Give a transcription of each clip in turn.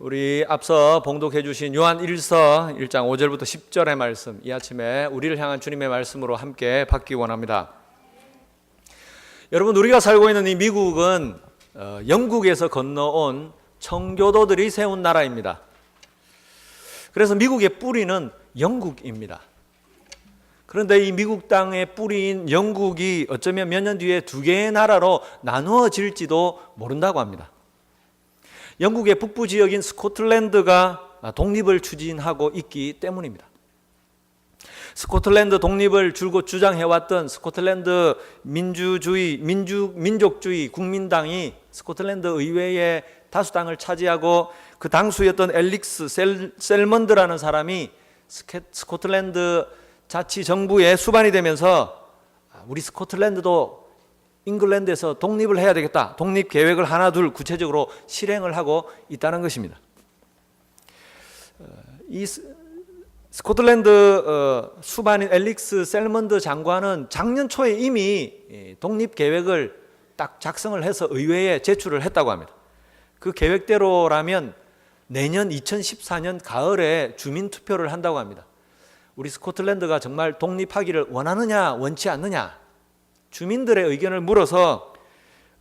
우리 앞서 봉독해 주신 요한 1서 1장 5절부터 10절의 말씀 이 아침에 우리를 향한 주님의 말씀으로 함께 받기 원합니다. 여러분 우리가 살고 있는 이 미국은 어, 영국에서 건너온 청교도들이 세운 나라입니다. 그래서 미국의 뿌리는 영국입니다. 그런데 이 미국 땅의 뿌리인 영국이 어쩌면 몇 년 뒤에 두 개의 나라로 나누어질지도 모른다고 합니다. 영국의 북부 지역인 스코틀랜드가 독립을 추진하고 있기 때문입니다. 스코틀랜드 독립을 줄곧 주장해왔던 스코틀랜드 민주주의, 민주, 민족주의 국민당이 스코틀랜드 의회의 다수당을 차지하고 그 당수였던 엘릭스 셀, 셀먼드라는 사람이 스케, 스코틀랜드 자치 정부의 수반이 되면서 우리 스코틀랜드도 잉글랜드에서 독립을 해야 되겠다. 독립 계획을 하나 둘 구체적으로 실행을 하고 있다는 것입니다. 어, 이 스- 스코틀랜드 어, 수반인 엘릭스 셀먼드 장관은 작년 초에 이미 예, 독립 계획을 딱 작성을 해서 의회에 제출을 했다고 합니다. 그 계획대로라면 내년 2014년 가을에 주민 투표를 한다고 합니다. 우리 스코틀랜드가 정말 독립하기를 원하느냐 원치 않느냐 주민들의 의견을 물어서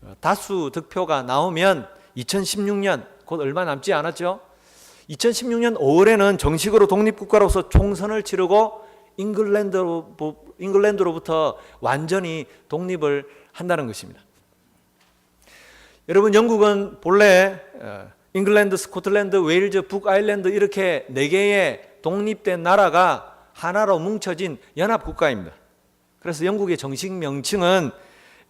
어, 다수 득표가 나오면 2016년 곧 얼마 남지 않았죠. 2016년 5월에는 정식으로 독립국가로서 총선을 치르고 잉글랜드로, 잉글랜드로부터 완전히 독립을 한다는 것입니다. 여러분 영국은 본래 어, 잉글랜드, 스코틀랜드, 웨일즈, 북아일랜드 이렇게 네 개의 독립된 나라가 하나로 뭉쳐진 연합 국가입니다. 그래서 영국의 정식 명칭은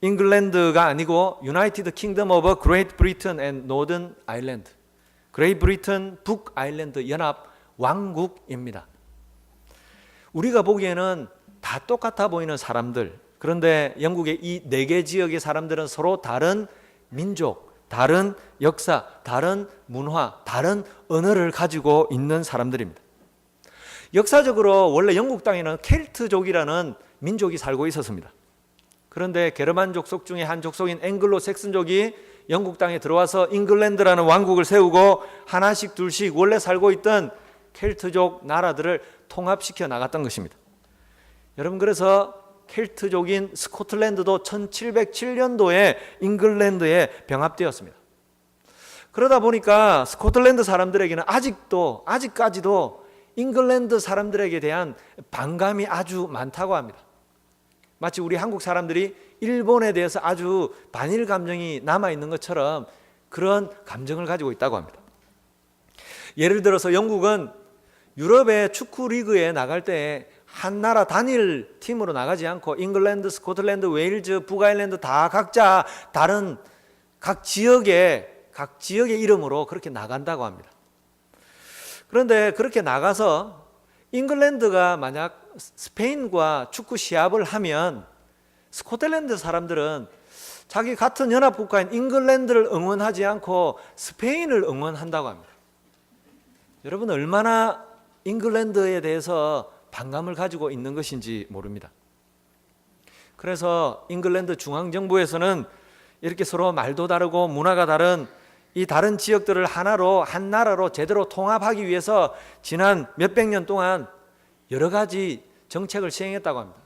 잉글랜드가 아니고 유나이티드 킹덤 오브 그레이트 브리튼 앤 노던 아일랜드. 그레이트 브리튼 북 아일랜드 연합 왕국입니다. 우리가 보기에는 다 똑같아 보이는 사람들. 그런데 영국의 이 네 개 지역의 사람들은 서로 다른 민족, 다른 역사, 다른 문화, 다른 언어를 가지고 있는 사람들입니다. 역사적으로 원래 영국 땅에는 켈트족이라는 민족이 살고 있었습니다. 그런데 게르만 족속 중에 한 족속인 앵글로 섹슨족이 영국 땅에 들어와서 잉글랜드라는 왕국을 세우고 하나씩 둘씩 원래 살고 있던 켈트족 나라들을 통합시켜 나갔던 것입니다. 여러분 그래서 켈트족인 스코틀랜드도 1707년도에 잉글랜드에 병합되었습니다. 그러다 보니까 스코틀랜드 사람들에게는 아직도 아직까지도 잉글랜드 사람들에게 대한 반감이 아주 많다고 합니다. 마치 우리 한국 사람들이 일본에 대해서 아주 반일 감정이 남아 있는 것처럼 그런 감정을 가지고 있다고 합니다. 예를 들어서 영국은 유럽의 축구 리그에 나갈 때 한 나라 단일 팀으로 나가지 않고 잉글랜드, 스코틀랜드, 웨일즈, 북아일랜드 다 각자 다른 각 지역의 각 지역의 이름으로 그렇게 나간다고 합니다. 그런데 그렇게 나가서 잉글랜드가 만약 스페인과 축구 시합을 하면 스코틀랜드 사람들은 자기 같은 연합 국가인 잉글랜드를 응원하지 않고 스페인을 응원한다고 합니다. 여러분 얼마나 잉글랜드에 대해서 반감을 가지고 있는 것인지 모릅니다. 그래서 잉글랜드 중앙 정부에서는 이렇게 서로 말도 다르고 문화가 다른 이 다른 지역들을 하나로 한 나라로 제대로 통합하기 위해서 지난 몇백 년 동안 여러 가지 정책을 시행했다고 합니다.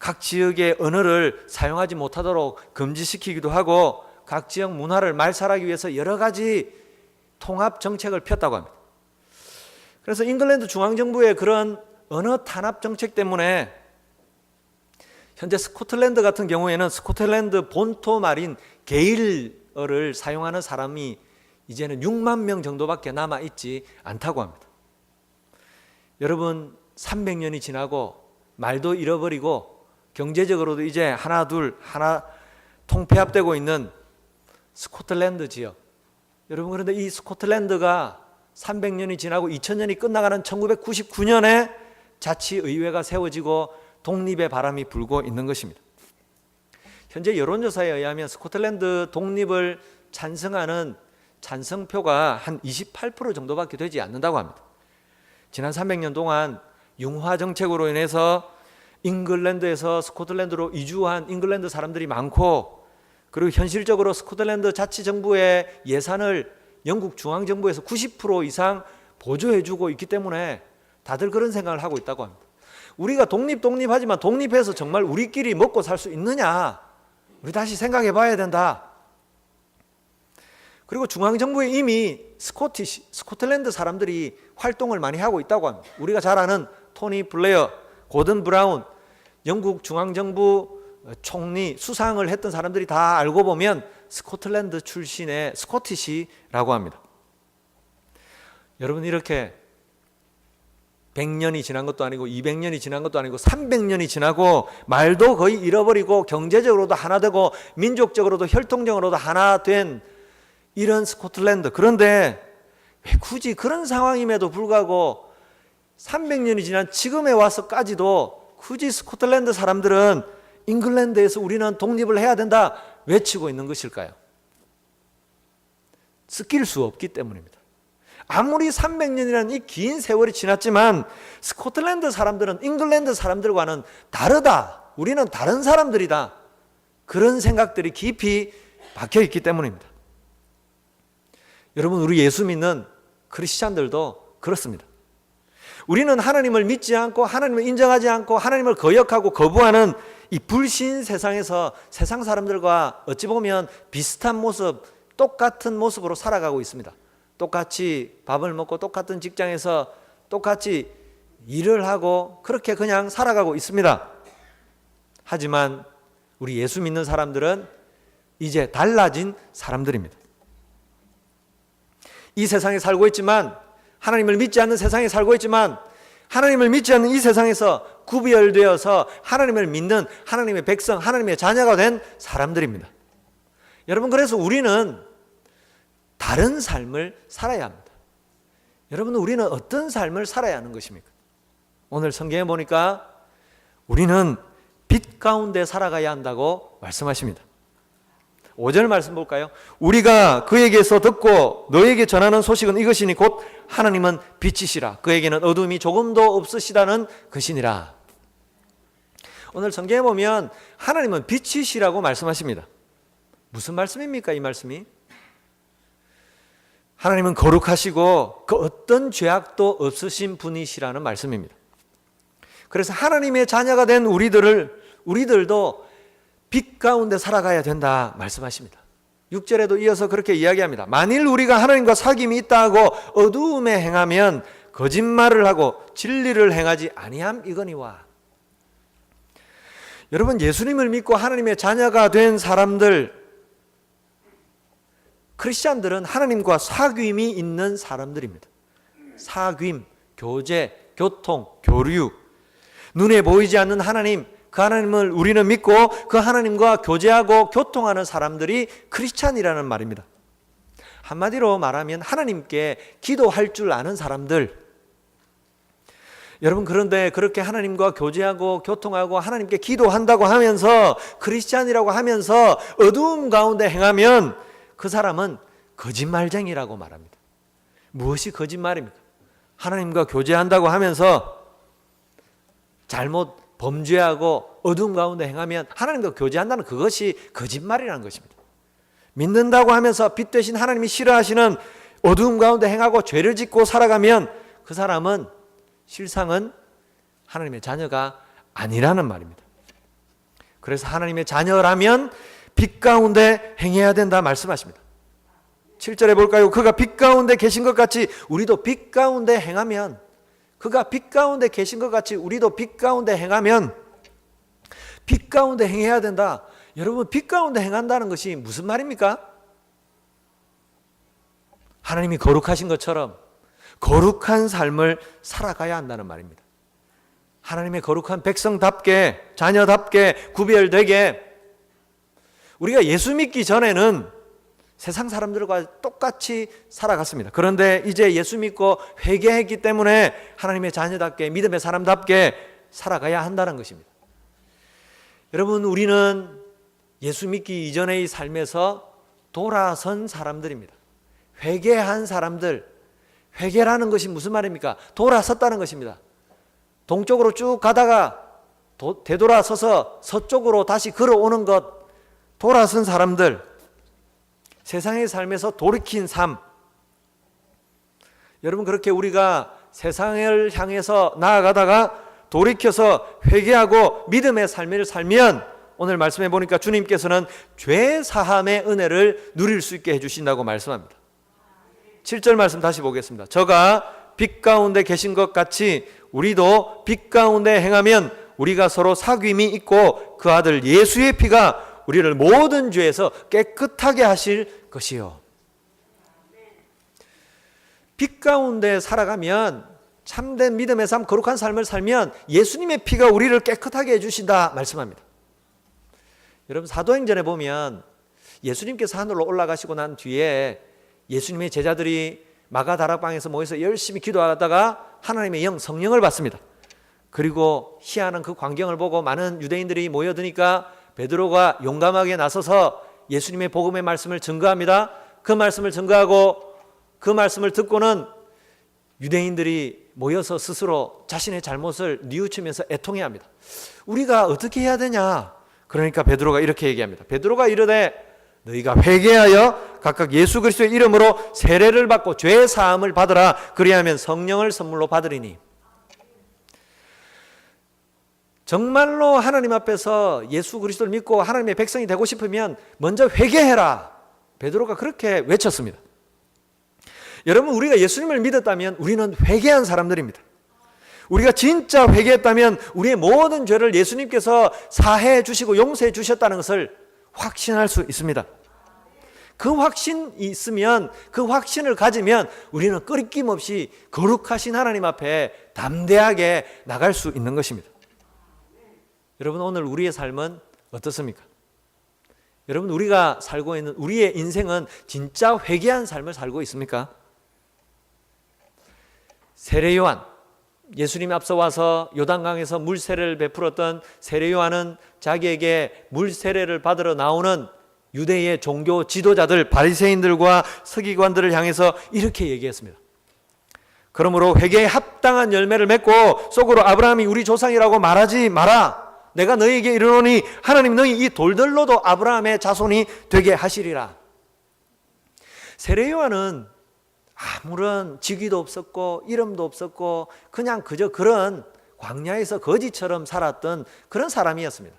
각 지역의 언어를 사용하지 못하도록 금지시키기도 하고 각 지역 문화를 말살하기 위해서 여러 가지 통합 정책을 폈다고 합니다. 그래서 잉글랜드 중앙 정부의 그런 언어 탄압 정책 때문에 현재 스코틀랜드 같은 경우에는 스코틀랜드 본토 말인 게일어를 사용하는 사람이 이제는 6만 명 정도밖에 남아 있지 않다고 합니다. 여러분 300년이 지나고 말도 잃어버리고 경제적으로도 이제 하나 둘 하나 통폐합되고 있는 스코틀랜드 지역. 여러분 그런데 이 스코틀랜드가 300년이 지나고 2000년이 끝나가는 1999년에 자치의회가 세워지고 독립의 바람이 불고 있는 것입니다. 현재 여론조사에 의하면 스코틀랜드 독립을 찬성하는 찬성표가 한 28% 정도밖에 되지 않는다고 합니다. 지난 300년 동안 융화 정책으로 인해서 잉글랜드에서 스코틀랜드로 이주한 잉글랜드 사람들이 많고 그리고 현실적으로 스코틀랜드 자치 정부의 예산을 영국 중앙 정부에서 90% 이상 보조해 주고 있기 때문에 다들 그런 생각을 하고 있다고 합니다. 우리가 독립 독립하지만 독립해서 정말 우리끼리 먹고 살 수 있느냐? 우리 다시 생각해 봐야 된다. 그리고 중앙 정부에 이미 스코티시, 스코틀랜드 사람들이 활동을 많이 하고 있다고 합니다. 우리가 잘 아는 토니 블레어, 고든 브라운, 영국 중앙 정부 총리 수상을 했던 사람들이 다 알고 보면 스코틀랜드 출신의 스코티시라고 합니다. 여러분 이렇게 100년이 지난 것도 아니고 200년이 지난 것도 아니고 300년이 지나고 말도 거의 잃어버리고 경제적으로도 하나 되고 민족적으로도 혈통적으로도 하나 된 이런 스코틀랜드. 그런데 왜 굳이 그런 상황임에도 불구하고 300년이 지난 지금에 와서까지도 굳이 스코틀랜드 사람들은 잉글랜드에서 우리는 독립을 해야 된다 외치고 있는 것일까요? 스킬 수 없기 때문입니다. 아무리 300년이라는 이 긴 세월이 지났지만 스코틀랜드 사람들은 잉글랜드 사람들과는 다르다. 우리는 다른 사람들이다. 그런 생각들이 깊이 박혀 있기 때문입니다. 여러분, 우리 예수 믿는 크리스찬들도 그렇습니다. 우리는 하나님을 믿지 않고 하나님을 인정하지 않고 하나님을 거역하고 거부하는 이 불신 세상에서 세상 사람들과 어찌 보면 비슷한 모습, 똑같은 모습으로 살아가고 있습니다. 똑같이 밥을 먹고 똑같은 직장에서 똑같이 일을 하고 그렇게 그냥 살아가고 있습니다. 하지만 우리 예수 믿는 사람들은 이제 달라진 사람들입니다. 이 세상에 살고 있지만 하나님을 믿지 않는 세상에 살고 있지만 하나님을 믿지 않는 이 세상에서 구별되어서 하나님을 믿는 하나님의 백성, 하나님의 자녀가 된 사람들입니다. 여러분 그래서 우리는 다른 삶을 살아야 합니다. 여러분 우리는 어떤 삶을 살아야 하는 것입니까? 오늘 성경에 보니까 우리는 빛 가운데 살아가야 한다고 말씀하십니다. 5절 말씀 볼까요? 우리가 그에게서 듣고 너에게 전하는 소식은 이것이니 곧 하나님은 빛이시라. 그에게는 어둠이 조금도 없으시다는 것이니라. 오늘 성경에 보면 하나님은 빛이시라고 말씀하십니다. 무슨 말씀입니까? 이 말씀이? 하나님은 거룩하시고 그 어떤 죄악도 없으신 분이시라는 말씀입니다. 그래서 하나님의 자녀가 된 우리들을 우리들도 빛 가운데 살아가야 된다 말씀하십니다. 6절에도 이어서 그렇게 이야기합니다. 만일 우리가 하나님과 사귐이 있다 하고 어두움에 행하면 거짓말을 하고 진리를 행하지 아니함 이거니와. 여러분 예수님을 믿고 하나님의 자녀가 된 사람들 크리스천들은 하나님과 사귐이 있는 사람들입니다. 사귐, 교제, 교통, 교류. 눈에 보이지 않는 하나님, 그 하나님을 우리는 믿고 그 하나님과 교제하고 교통하는 사람들이 크리스찬이라는 말입니다. 한마디로 말하면 하나님께 기도할 줄 아는 사람들. 여러분 그런데 그렇게 하나님과 교제하고 교통하고 하나님께 기도한다고 하면서 크리스찬이라고 하면서 어두움 가운데 행하면 그 사람은 거짓말쟁이라고 말합니다. 무엇이 거짓말입니까? 하나님과 교제한다고 하면서 잘못 범죄하고 어둠 가운데 행하면 하나님과 교제한다는 그것이 거짓말이라는 것입니다. 믿는다고 하면서 빛 대신 하나님이 싫어하시는 어둠 가운데 행하고 죄를 짓고 살아가면 그 사람은 실상은 하나님의 자녀가 아니라는 말입니다. 그래서 하나님의 자녀라면 빛 가운데 행해야 된다 말씀하십니다. 7절에 볼까요? 그가 빛 가운데 계신 것 같이 우리도 빛 가운데 행하면 그가 빛 가운데 계신 것 같이 우리도 빛 가운데 행하면 빛 가운데 행해야 된다. 여러분 빛 가운데 행한다는 것이 무슨 말입니까? 하나님이 거룩하신 것처럼 거룩한 삶을 살아가야 한다는 말입니다. 하나님의 거룩한 백성답게 자녀답게 구별되게 우리가 예수 믿기 전에는 세상 사람들과 똑같이 살아갔습니다. 그런데 이제 예수 믿고 회개했기 때문에 하나님의 자녀답게 믿음의 사람답게 살아가야 한다는 것입니다. 여러분 우리는 예수 믿기 이전의 삶에서 돌아선 사람들입니다. 회개한 사람들. 회개라는 것이 무슨 말입니까? 돌아섰다는 것입니다. 동쪽으로 쭉 가다가 도, 되돌아서서 서쪽으로 다시 걸어오는 것. 돌아선 사람들. 세상의 삶에서 돌이킨 삶, 여러분 그렇게 우리가 세상을 향해서 나아가다가 돌이켜서 회개하고 믿음의 삶을 살면 오늘 말씀해 보니까 주님께서는 죄 사함의 은혜를 누릴 수 있게 해 주신다고 말씀합니다. 7절 말씀 다시 보겠습니다. 저가 빛 가운데 계신 것 같이 우리도 빛 가운데 행하면 우리가 서로 사귐이 있고 그 아들 예수의 피가 우리를 모든 죄에서 깨끗하게 하실 것이요. 빛 가운데 살아가면 참된 믿음의 삶, 거룩한 삶을 살면 예수님의 피가 우리를 깨끗하게 해주신다 말씀합니다. 여러분 사도행전에 보면 예수님께서 하늘로 올라가시고 난 뒤에 예수님의 제자들이 마가 다락방에서 모여서 열심히 기도하다가 하나님의 영 성령을 받습니다. 그리고 희한한 그 광경을 보고 많은 유대인들이 모여드니까 베드로가 용감하게 나서서 예수님의 복음의 말씀을 증거합니다. 그 말씀을 증거하고 그 말씀을 듣고는 유대인들이 모여서 스스로 자신의 잘못을 뉘우치면서 애통해야 합니다. 우리가 어떻게 해야 되냐? 그러니까 베드로가 이렇게 얘기합니다. 베드로가 이르되 너희가 회개하여 각각 예수 그리스도의 이름으로 세례를 받고 죄 사함을 받으라. 그리하면 성령을 선물로 받으리니. 정말로 하나님 앞에서 예수 그리스도를 믿고 하나님의 백성이 되고 싶으면 먼저 회개해라. 베드로가 그렇게 외쳤습니다. 여러분 우리가 예수님을 믿었다면 우리는 회개한 사람들입니다. 우리가 진짜 회개했다면 우리의 모든 죄를 예수님께서 사해 주시고 용서해 주셨다는 것을 확신할 수 있습니다. 그 확신이 있으면 그 확신을 가지면 우리는 끄리낌 없이 거룩하신 하나님 앞에 담대하게 나갈 수 있는 것입니다. 여러분 오늘 우리의 삶은 어떻습니까? 여러분 우리가 살고 있는 우리의 인생은 진짜 회개한 삶을 살고 있습니까? 세례 요한 예수님 앞서 와서 요단강에서 물 세례를 베풀었던 세례 요한은 자기에게 물 세례를 받으러 나오는 유대의 종교 지도자들 바리새인들과 서기관들을 향해서 이렇게 얘기했습니다. 그러므로 회개에 합당한 열매를 맺고 속으로 아브라함이 우리 조상이라고 말하지 마라. 내가 너희에게 이르노니 하나님 너희 이 돌들로도 아브라함의 자손이 되게 하시리라. 세례 요한은 아무런 직위도 없었고 이름도 없었고 그냥 그저 그런 광야에서 거지처럼 살았던 그런 사람이었습니다.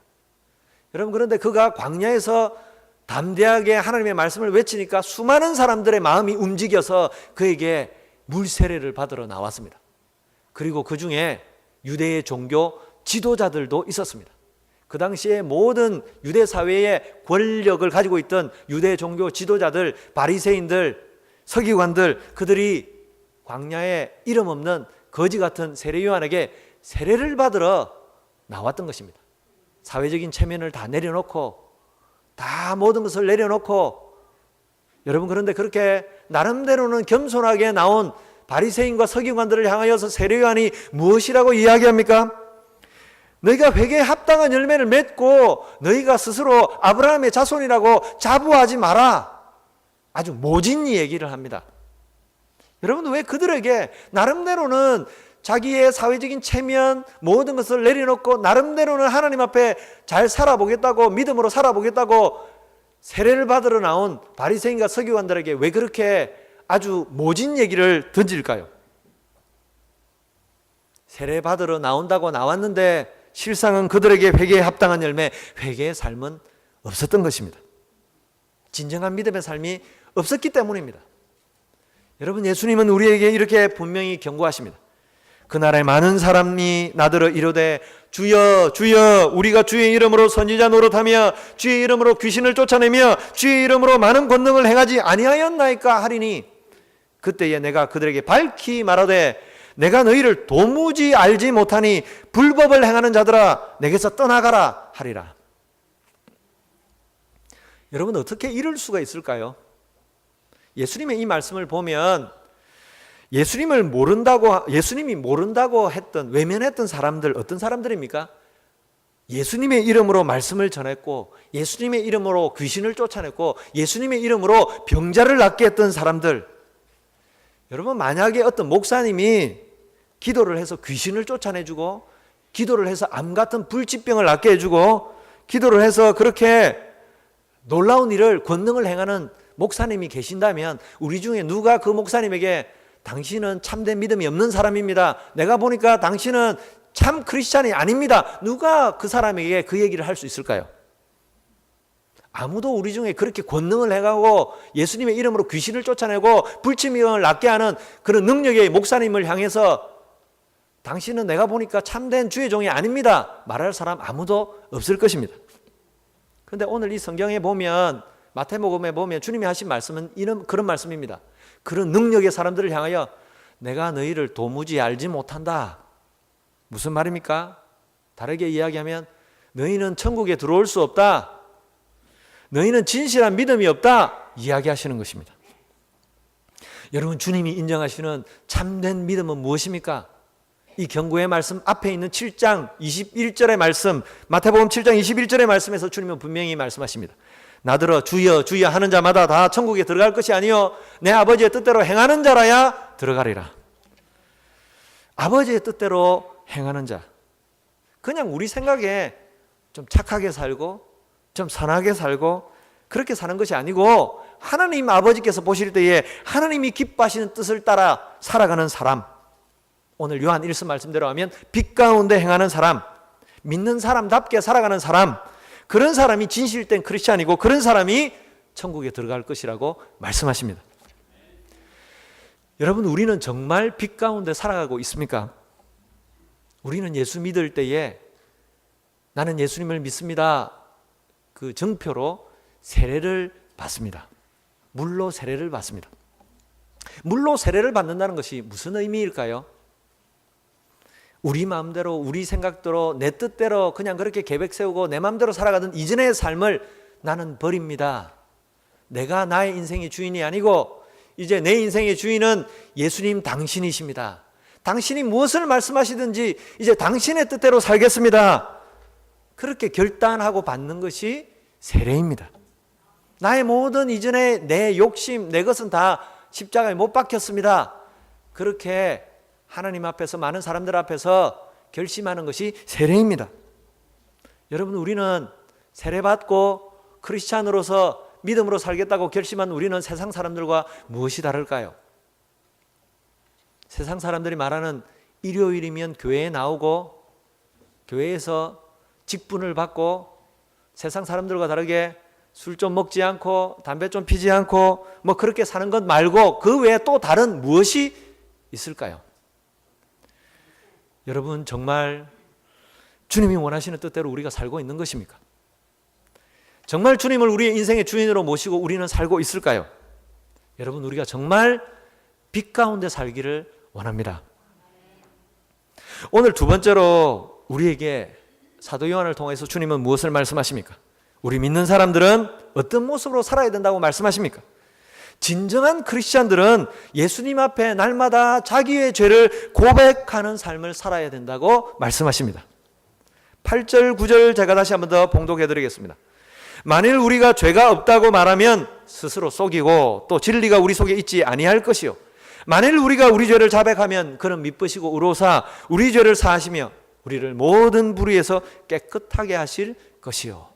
여러분 그런데 그가 광야에서 담대하게 하나님의 말씀을 외치니까 수많은 사람들의 마음이 움직여서 그에게 물 세례를 받으러 나왔습니다. 그리고 그 중에 유대의 종교 지도자들도 있었습니다. 그 당시에 모든 유대 사회의 권력을 가지고 있던 유대 종교 지도자들, 바리새인들, 서기관들 그들이 광야에 이름 없는 거지 같은 세례 요한에게 세례를 받으러 나왔던 것입니다. 사회적인 체면을 다 내려놓고 다 모든 것을 내려놓고 여러분 그런데 그렇게 나름대로는 겸손하게 나온 바리새인과 서기관들을 향하여서 세례 요한이 무엇이라고 이야기합니까? 너희가 회개에 합당한 열매를 맺고 너희가 스스로 아브라함의 자손이라고 자부하지 마라. 아주 모진 얘기를 합니다. 여러분 왜 그들에게 나름대로는 자기의 사회적인 체면 모든 것을 내려놓고 나름대로는 하나님 앞에 잘 살아보겠다고 믿음으로 살아보겠다고 세례를 받으러 나온 바리새인과 서기관들에게 왜 그렇게 아주 모진 얘기를 던질까요? 세례 받으러 나온다고 나왔는데 실상은 그들에게 회개에 합당한 열매, 회개의 삶은 없었던 것입니다. 진정한 믿음의 삶이 없었기 때문입니다. 여러분, 예수님은 우리에게 이렇게 분명히 경고하십니다. 그날에 많은 사람이 나더러 이르되 주여 주여 우리가 주의 이름으로 선지자 노릇하며 주의 이름으로 귀신을 쫓아내며 주의 이름으로 많은 권능을 행하지 아니하였나이까 하리니 그때에 내가 그들에게 밝히 말하되 내가 너희를 도무지 알지 못하니 불법을 행하는 자들아 내게서 떠나가라 하리라. 여러분 어떻게 이럴 수가 있을까요? 예수님의 이 말씀을 보면 예수님을 모른다고 예수님이 모른다고 했던 외면했던 사람들 어떤 사람들입니까? 예수님의 이름으로 말씀을 전했고 예수님의 이름으로 귀신을 쫓아냈고 예수님의 이름으로 병자를 낫게 했던 사람들 여러분 만약에 어떤 목사님이 기도를 해서 귀신을 쫓아내주고 기도를 해서 암 같은 불치병을 낫게 해주고 기도를 해서 그렇게 놀라운 일을 권능을 행하는 목사님이 계신다면 우리 중에 누가 그 목사님에게 당신은 참된 믿음이 없는 사람입니다. 내가 보니까 당신은 참 크리스찬이 아닙니다. 누가 그 사람에게 그 얘기를 할 수 있을까요? 아무도 우리 중에 그렇게 권능을 해가고 예수님의 이름으로 귀신을 쫓아내고 불치명을 낫게 하는 그런 능력의 목사님을 향해서 당신은 내가 보니까 참된 주의 종이 아닙니다. 말할 사람 아무도 없을 것입니다. 그런데 오늘 이 성경에 보면 마태복음에 보면 주님이 하신 말씀은 이런 그런 말씀입니다. 그런 능력의 사람들을 향하여 내가 너희를 도무지 알지 못한다. 무슨 말입니까? 다르게 이야기하면 너희는 천국에 들어올 수 없다. 너희는 진실한 믿음이 없다. 이야기하시는 것입니다. 여러분 주님이 인정하시는 참된 믿음은 무엇입니까? 이 경고의 말씀 앞에 있는 7장 21절의 말씀 마태복음 7장 21절의 말씀에서 주님은 분명히 말씀하십니다. 나들어 주여 주여 하는 자마다 다 천국에 들어갈 것이 아니요 내 아버지의 뜻대로 행하는 자라야 들어가리라. 아버지의 뜻대로 행하는 자. 그냥 우리 생각에 좀 착하게 살고 좀 선하게 살고 그렇게 사는 것이 아니고 하나님 아버지께서 보실 때에 하나님이 기뻐하시는 뜻을 따라 살아가는 사람. 오늘 요한 1서 말씀대로 하면 빛 가운데 행하는 사람, 믿는 사람답게 살아가는 사람, 그런 사람이 진실된 크리스찬이고 그런 사람이 천국에 들어갈 것이라고 말씀하십니다. 여러분, 우리는 정말 빛 가운데 살아가고 있습니까? 우리는 예수 믿을 때에 나는 예수님을 믿습니다. 그 정표로 세례를 받습니다. 물로 세례를 받습니다. 물로 세례를 받는다는 것이 무슨 의미일까요? 우리 마음대로 우리 생각대로 내 뜻대로 그냥 그렇게 계획 세우고 내 마음대로 살아가던 이전의 삶을 나는 버립니다. 내가 나의 인생의 주인이 아니고 이제 내 인생의 주인은 예수님 당신이십니다. 당신이 무엇을 말씀하시든지 이제 당신의 뜻대로 살겠습니다. 그렇게 결단하고 받는 것이 세례입니다. 나의 모든 이전의 내 욕심, 내 것은 다 십자가에 못 박혔습니다. 그렇게 하나님 앞에서 많은 사람들 앞에서 결심하는 것이 세례입니다. 여러분 우리는 세례 받고 크리스찬으로서 믿음으로 살겠다고 결심한 우리는 세상 사람들과 무엇이 다를까요? 세상 사람들이 말하는 일요일이면 교회에 나오고 교회에서 직분을 받고 세상 사람들과 다르게 술 좀 먹지 않고 담배 좀 피지 않고 뭐 그렇게 사는 것 말고 그 외에 또 다른 무엇이 있을까요? 여러분 정말 주님이 원하시는 뜻대로 우리가 살고 있는 것입니까? 정말 주님을 우리의 인생의 주인으로 모시고 우리는 살고 있을까요? 여러분 우리가 정말 빛 가운데 살기를 원합니다. 오늘 두 번째로 우리에게 사도 요한을 통해서 주님은 무엇을 말씀하십니까? 우리 믿는 사람들은 어떤 모습으로 살아야 된다고 말씀하십니까? 진정한 크리스천들은 예수님 앞에 날마다 자기의 죄를 고백하는 삶을 살아야 된다고 말씀하십니다. 8절, 9절 제가 다시 한번 더 봉독해 드리겠습니다. 만일 우리가 죄가 없다고 말하면 스스로 속이고 또 진리가 우리 속에 있지 아니할 것이요. 만일 우리가 우리 죄를 자백하면 그는 미쁘시고 의로사 우리 죄를 사하시며 우리를 모든 불의에서 깨끗하게 하실 것이요.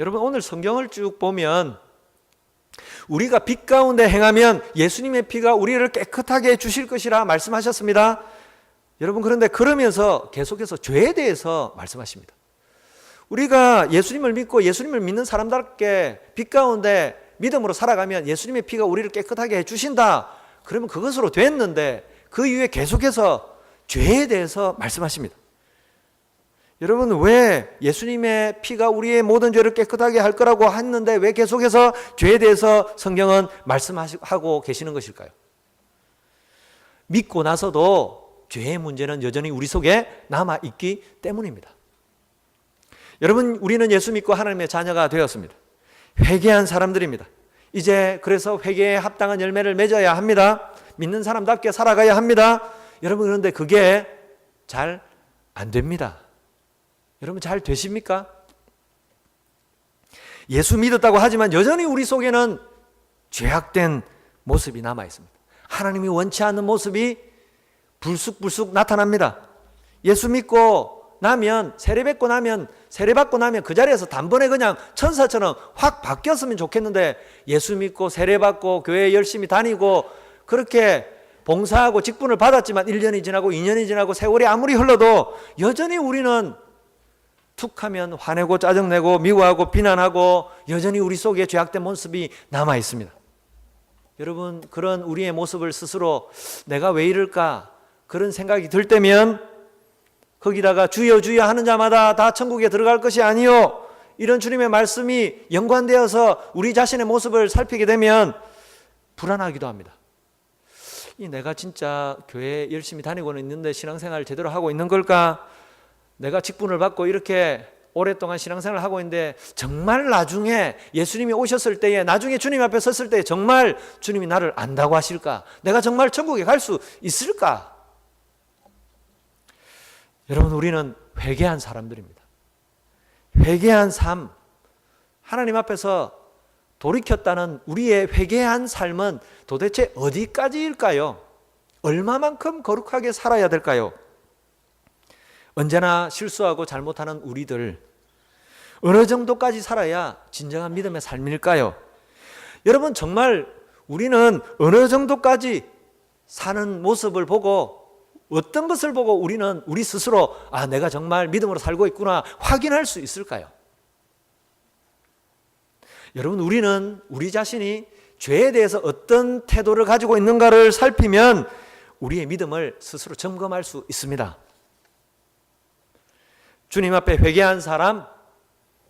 여러분 오늘 성경을 쭉 보면 우리가 빛 가운데 행하면 예수님의 피가 우리를 깨끗하게 해 주실 것이라 말씀하셨습니다. 여러분 그런데 그러면서 계속해서 죄에 대해서 말씀하십니다. 우리가 예수님을 믿고 예수님을 믿는 사람답게 빛 가운데 믿음으로 살아가면 예수님의 피가 우리를 깨끗하게 해 주신다. 그러면 그것으로 됐는데 그 이후에 계속해서 죄에 대해서 말씀하십니다. 여러분 왜 예수님의 피가 우리의 모든 죄를 깨끗하게 할 거라고 했는데 왜 계속해서 죄에 대해서 성경은 말씀하고 계시는 것일까요? 믿고 나서도 죄의 문제는 여전히 우리 속에 남아 있기 때문입니다. 여러분 우리는 예수 믿고 하나님의 자녀가 되었습니다. 회개한 사람들입니다. 이제 그래서 회개에 합당한 열매를 맺어야 합니다. 믿는 사람답게 살아가야 합니다. 여러분 그런데 그게 잘 안 됩니다. 여러분 잘 되십니까? 예수 믿었다고 하지만 여전히 우리 속에는 죄악된 모습이 남아 있습니다. 하나님이 원치 않는 모습이 불쑥불쑥 나타납니다. 예수 믿고 나면 세례 받고 나면 세례 받고 나면 그 자리에서 단번에 그냥 천사처럼 확 바뀌었으면 좋겠는데 예수 믿고 세례 받고 교회 열심히 다니고 그렇게 봉사하고 직분을 받았지만 1년이 지나고 2년이 지나고 세월이 아무리 흘러도 여전히 우리는 툭하면 화내고 짜증내고 미워하고 비난하고 여전히 우리 속에 죄악된 모습이 남아 있습니다. 여러분 그런 우리의 모습을 스스로 내가 왜 이럴까 그런 생각이 들 때면 거기다가 주여 주여 하는 자마다 다 천국에 들어갈 것이 아니요 이런 주님의 말씀이 연관되어서 우리 자신의 모습을 살피게 되면 불안하기도 합니다. 이 내가 진짜 교회 열심히 다니고는 있는데 신앙생활 제대로 하고 있는 걸까? 내가 직분을 받고 이렇게 오랫동안 신앙생활을 하고 있는데 정말 나중에 예수님이 오셨을 때에 나중에 주님 앞에 섰을 때 정말 주님이 나를 안다고 하실까? 내가 정말 천국에 갈 수 있을까? 여러분 우리는 회개한 사람들입니다. 회개한 삶 하나님 앞에서 돌이켰다는 우리의 회개한 삶은 도대체 어디까지일까요? 얼마만큼 거룩하게 살아야 될까요? 언제나 실수하고 잘못하는 우리들 어느 정도까지 살아야 진정한 믿음의 삶일까요? 여러분 정말 우리는 어느 정도까지 사는 모습을 보고 어떤 것을 보고 우리는 우리 스스로 아 내가 정말 믿음으로 살고 있구나 확인할 수 있을까요? 여러분 우리는 우리 자신이 죄에 대해서 어떤 태도를 가지고 있는가를 살피면 우리의 믿음을 스스로 점검할 수 있습니다. 주님 앞에 회개한 사람,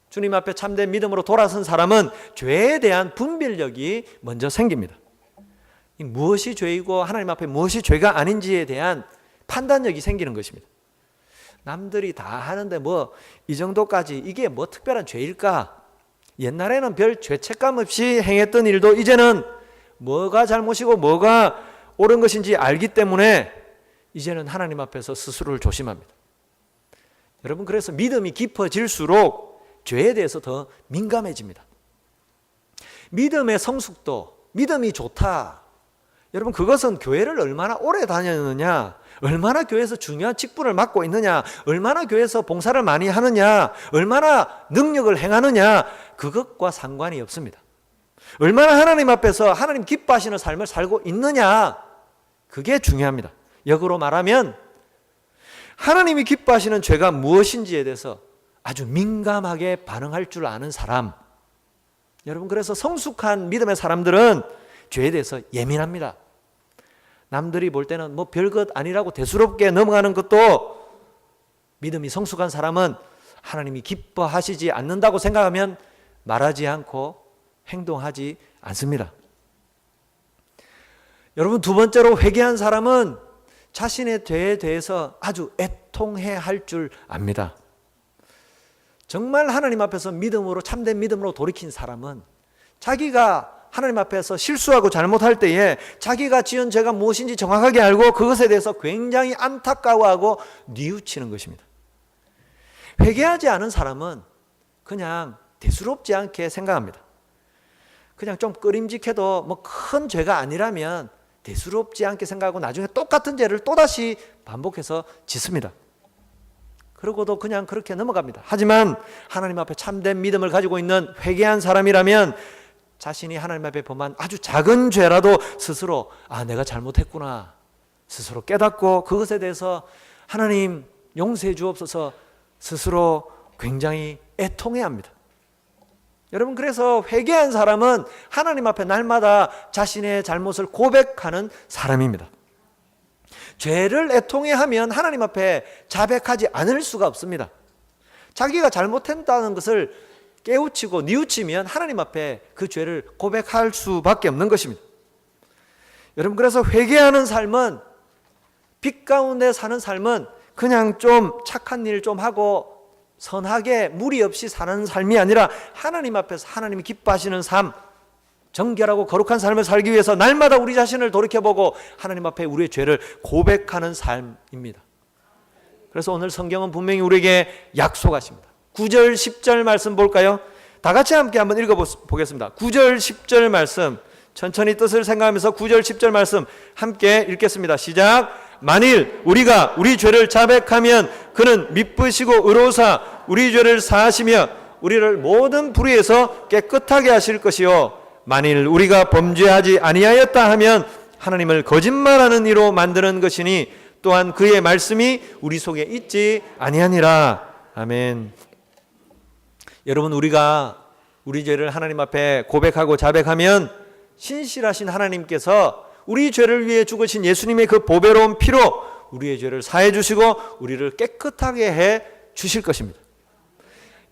주님 앞에 참된 믿음으로 돌아선 사람은 죄에 대한 분별력이 먼저 생깁니다. 이 무엇이 죄이고 하나님 앞에 무엇이 죄가 아닌지에 대한 판단력이 생기는 것입니다. 남들이 다 하는데 뭐 이 정도까지 이게 뭐 특별한 죄일까? 옛날에는 별 죄책감 없이 행했던 일도 이제는 뭐가 잘못이고 뭐가 옳은 것인지 알기 때문에 이제는 하나님 앞에서 스스로를 조심합니다. 여러분 그래서 믿음이 깊어질수록 죄에 대해서 더 민감해집니다. 믿음의 성숙도, 믿음이 좋다. 여러분 그것은 교회를 얼마나 오래 다녔느냐, 얼마나 교회에서 중요한 직분을 맡고 있느냐, 얼마나 교회에서 봉사를 많이 하느냐, 얼마나 능력을 행하느냐, 그것과 상관이 없습니다. 얼마나 하나님 앞에서 하나님 기뻐하시는 삶을 살고 있느냐, 그게 중요합니다. 역으로 말하면 하나님이 기뻐하시는 죄가 무엇인지에 대해서 아주 민감하게 반응할 줄 아는 사람. 여러분, 그래서 성숙한 믿음의 사람들은 죄에 대해서 예민합니다. 남들이 볼 때는 뭐 별것 아니라고 대수롭게 넘어가는 것도 믿음이 성숙한 사람은 하나님이 기뻐하시지 않는다고 생각하면 말하지 않고 행동하지 않습니다. 여러분 두 번째로 회개한 사람은 자신의 죄에 대해서 아주 애통해 할 줄 압니다. 정말 하나님 앞에서 믿음으로 참된 믿음으로 돌이킨 사람은 자기가 하나님 앞에서 실수하고 잘못할 때에 자기가 지은 죄가 무엇인지 정확하게 알고 그것에 대해서 굉장히 안타까워하고 뉘우치는 것입니다. 회개하지 않은 사람은 그냥 대수롭지 않게 생각합니다. 그냥 좀 끄림직해도 뭐 큰 죄가 아니라면 대수롭지 않게 생각하고 나중에 똑같은 죄를 또다시 반복해서 짓습니다. 그러고도 그냥 그렇게 넘어갑니다. 하지만 하나님 앞에 참된 믿음을 가지고 있는 회개한 사람이라면 자신이 하나님 앞에 범한 아주 작은 죄라도 스스로 아 내가 잘못했구나 스스로 깨닫고 그것에 대해서 하나님 용서해 주옵소서 스스로 굉장히 애통해 합니다. 여러분 그래서 회개한 사람은 하나님 앞에 날마다 자신의 잘못을 고백하는 사람입니다. 죄를 애통해 하면 하나님 앞에 자백하지 않을 수가 없습니다. 자기가 잘못했다는 것을 깨우치고 뉘우치면 하나님 앞에 그 죄를 고백할 수밖에 없는 것입니다. 여러분 그래서 회개하는 삶은 빛 가운데 사는 삶은 그냥 좀 착한 일 좀 하고 선하게 무리 없이 사는 삶이 아니라 하나님 앞에서 하나님이 기뻐하시는 삶, 정결하고 거룩한 삶을 살기 위해서 날마다 우리 자신을 돌이켜보고 하나님 앞에 우리의 죄를 고백하는 삶입니다. 그래서 오늘 성경은 분명히 우리에게 약속하십니다. 9절, 10절 말씀 볼까요? 다 같이 함께 한번 읽어보겠습니다. 9절, 10절 말씀. 천천히 뜻을 생각하면서 9절, 10절 말씀 함께 읽겠습니다. 시작. 만일 우리가 우리 죄를 자백하면 그는 미쁘시고 의로사 우리 죄를 사하시며 우리를 모든 불의에서 깨끗하게 하실 것이요 만일 우리가 범죄하지 아니하였다 하면 하나님을 거짓말하는 이로 만드는 것이니 또한 그의 말씀이 우리 속에 있지 아니하니라 아멘. 여러분 우리가 우리 죄를 하나님 앞에 고백하고 자백하면 신실하신 하나님께서 우리 죄를 위해 죽으신 예수님의 그 보배로운 피로 우리의 죄를 사해 주시고 우리를 깨끗하게 해 주실 것입니다.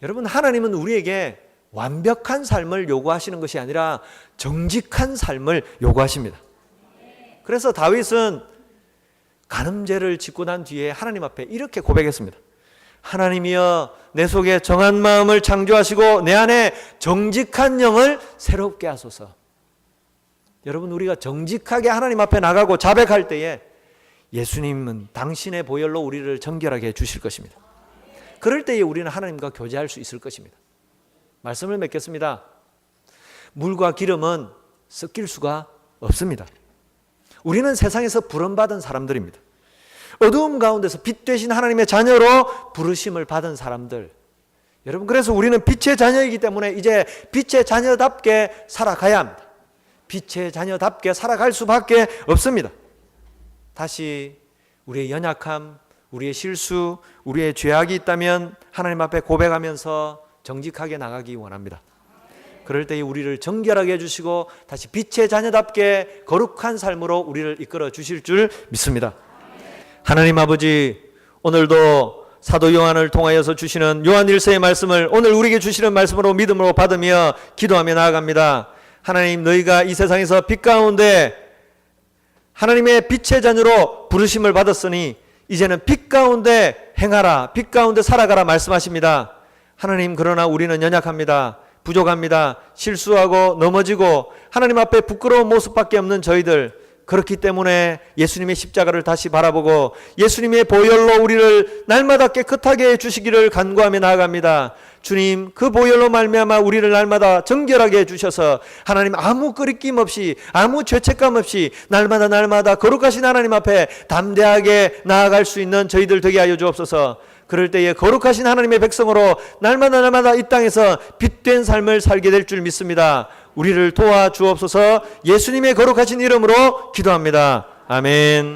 여러분 하나님은 우리에게 완벽한 삶을 요구하시는 것이 아니라 정직한 삶을 요구하십니다. 그래서 다윗은 간음죄를 짓고 난 뒤에 하나님 앞에 이렇게 고백했습니다. 하나님이여 내 속에 정한 마음을 창조하시고 내 안에 정직한 영을 새롭게 하소서. 여러분 우리가 정직하게 하나님 앞에 나가고 자백할 때에 예수님은 당신의 보혈로 우리를 정결하게 해 주실 것입니다. 그럴 때에 우리는 하나님과 교제할 수 있을 것입니다. 말씀을 맺겠습니다. 물과 기름은 섞일 수가 없습니다. 우리는 세상에서 부름받은 사람들입니다. 어두움 가운데서 빛 되신 하나님의 자녀로 부르심을 받은 사람들. 여러분, 그래서 우리는 빛의 자녀이기 때문에 이제 빛의 자녀답게 살아가야 합니다. 빛의 자녀답게 살아갈 수밖에 없습니다. 다시 우리의 연약함, 우리의 실수, 우리의 죄악이 있다면 하나님 앞에 고백하면서 정직하게 나가기 원합니다. 그럴 때에 우리를 정결하게 해주시고 다시 빛의 자녀답게 거룩한 삶으로 우리를 이끌어 주실 줄 믿습니다. 하나님 아버지 오늘도 사도 요한을 통하여서 주시는 요한 일서의 말씀을 오늘 우리에게 주시는 말씀으로 믿음으로 받으며 기도하며 나아갑니다. 하나님 너희가 이 세상에서 빛 가운데 하나님의 빛의 자녀로 부르심을 받았으니 이제는 빛 가운데 행하라 빛 가운데 살아가라 말씀하십니다. 하나님 그러나 우리는 연약합니다. 부족합니다. 실수하고 넘어지고 하나님 앞에 부끄러운 모습밖에 없는 저희들 그렇기 때문에 예수님의 십자가를 다시 바라보고 예수님의 보혈로 우리를 날마다 깨끗하게 해 주시기를 간구하며 나아갑니다. 주님 그 보혈로 말미암아 우리를 날마다 정결하게 해 주셔서 하나님 아무 끄리낌 없이 아무 죄책감 없이 날마다 날마다 거룩하신 하나님 앞에 담대하게 나아갈 수 있는 저희들 되게 하여 주옵소서. 그럴 때에 거룩하신 하나님의 백성으로 날마다 날마다 이 땅에서 빛된 삶을 살게 될 줄 믿습니다. 우리를 도와 주옵소서 예수님의 거룩하신 이름으로 기도합니다. 아멘.